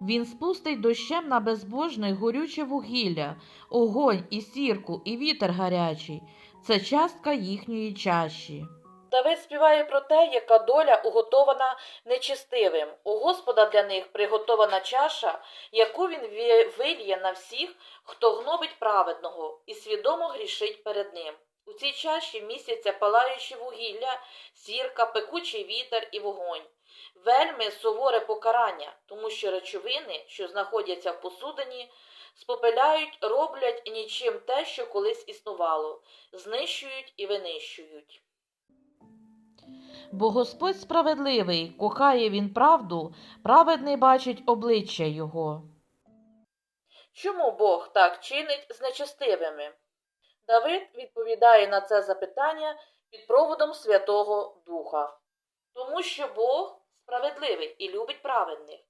Він спустить дощем на безбожних горюче вугілля, огонь і сірку, і вітер гарячий. Це частка їхньої чаші. Давид співає про те, яка доля уготована нечистивим. У Господа для них приготована чаша, яку він ві- вильє на всіх, хто гнобить праведного і свідомо грішить перед ним. У цій чаші містяться палаючі вугілля, сірка, пекучий вітер і вогонь. Вельми суворе покарання, тому що речовини, що знаходяться в посудині, спопеляють, роблять нічим те, що колись існувало, знищують і винищують. Бо Господь справедливий, кохає він правду, праведний бачить обличчя його. Чому Бог так чинить з нечестивими? Давид відповідає на це запитання під проводом Святого Духа. Тому що Бог справедливий і любить праведних.